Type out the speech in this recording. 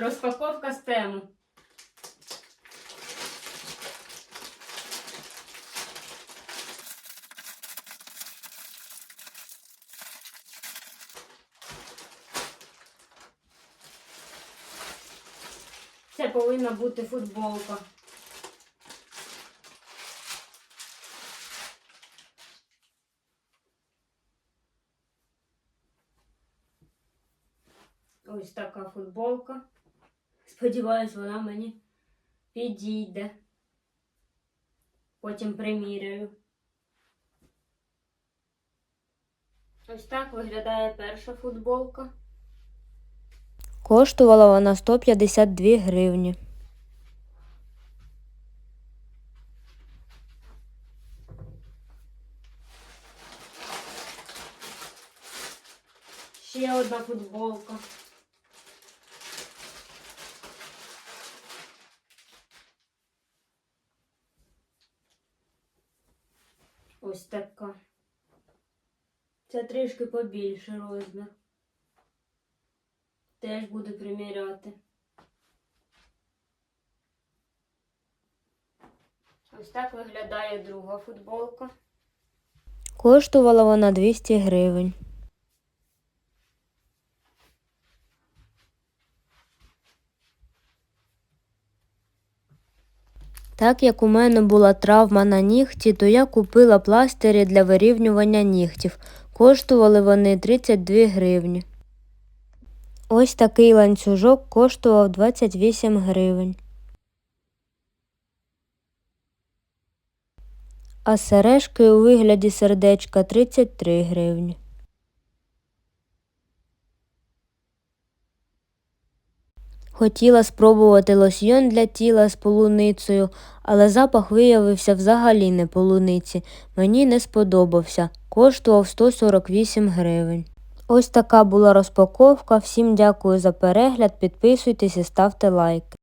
Розпаковка з тему. Це повинна бути футболка. Ось така футболка. Сподіваюсь, вона мені підійде. Потім приміряю. Ось так виглядає перша футболка. Коштувала вона 152 гривні. Ще одна футболка. Ось така. Це трішки побільше розмір. Теж буду приміряти. Ось так виглядає друга футболка. Коштувала вона 200 гривень. Так як у мене була травма на нігті, то я купила пластирі для вирівнювання нігтів. Коштували вони 32 гривні. Ось такий ланцюжок коштував 28 гривень. А сережки у вигляді сердечка 33 гривні. Хотіла спробувати лосьйон для тіла з полуницею, але запах виявився взагалі не полуниці. Мені не сподобався. Коштував 148 гривень. Ось така була розпаковка. Всім дякую за перегляд. Підписуйтесь і ставте лайк.